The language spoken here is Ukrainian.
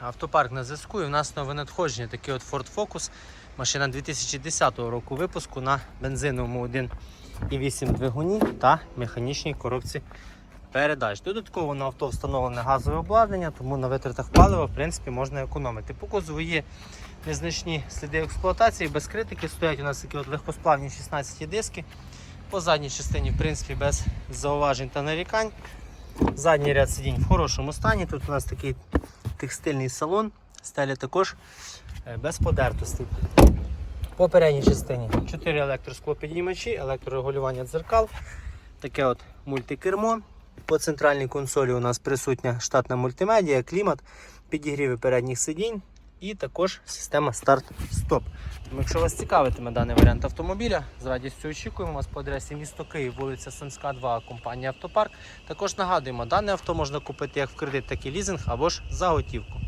Автопарк на зв'язку і в нас нове надходження. Такий от Ford Focus. Машина 2010 року випуску на бензиновому 1,8 двигуні та механічній коробці передач. Додатково на авто встановлене газове обладнання, тому на витратах палива в принципі можна економити. По кузову є незначні сліди експлуатації, без критики. Стоять у нас такі от легкосплавні 16 диски. По задній частині, в принципі, без зауважень та нарікань. Задній ряд сидінь в хорошому стані. Тут у нас такий текстильний салон, стеля також е, без подертостей. По передній частині 4 електросклопідіймачі, електрорегулювання дзеркал, таке от мультикермо. По центральній консолі у нас присутня штатна мультимедія, клімат, підігріви передніх сидінь і також система старт-стоп. Тому Якщо вас цікавитиме даний варіант автомобіля, з радістю очікуємо вас по адресі місто Київ, вулиця Сенська, 2, компанія Автопарк. Також нагадуємо, дане авто можна купити як в кредит, так і лізинг або ж за готівку.